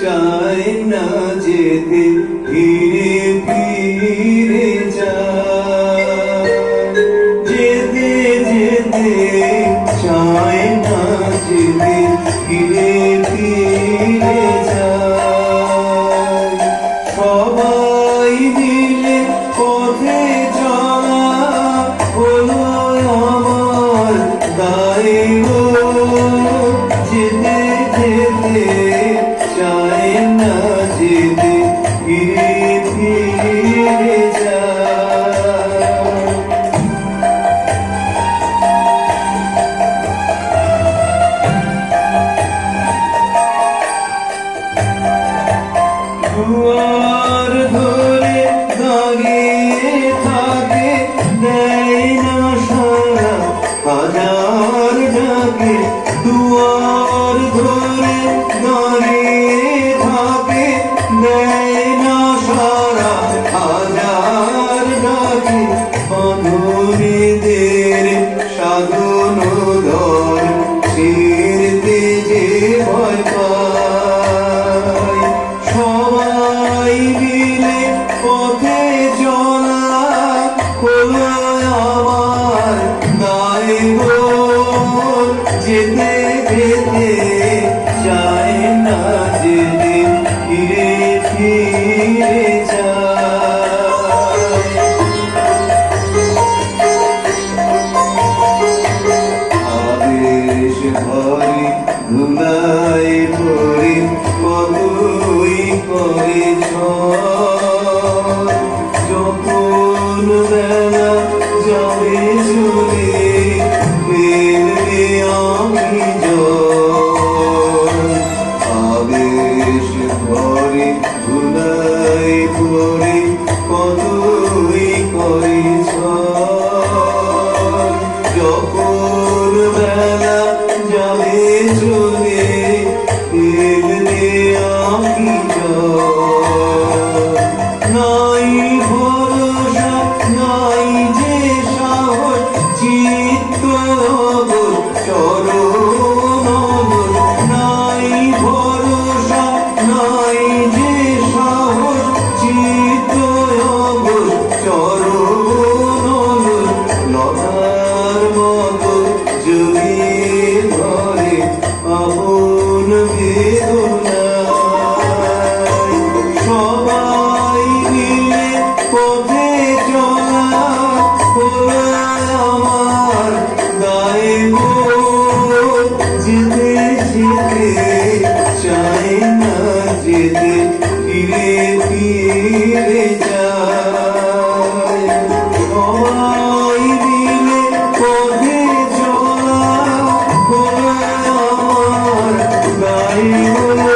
চায় না যেতে, ধীরে যায় যেতে যেতে চায় না যেতে, ধীরে ফিরে সবাই মিলে পথে চলা, হলো আমার দায়িত্ব। দুয়ার ধরে দাঁড়িয়ে থাকে দেয় না সারা হাজার ডাকে দুয়ার ধরে দাঁড়িয়ে থাকে দেয় না সারা দায়িত্ব যেতে যেতে চায় না যেতে ফিরে ফিরে আবেশ ভরে ধুলাই পরে কতই করে ঝড়। আবেশ ভরে ধুলাই পরে কতই করে ঝড়। যখন বেলা যাবে চলে ফেলবে আমি জল। ফিরে ফিরে যায়। সবাই মিলে পথে হলো আমার দায়িত্ব যেতে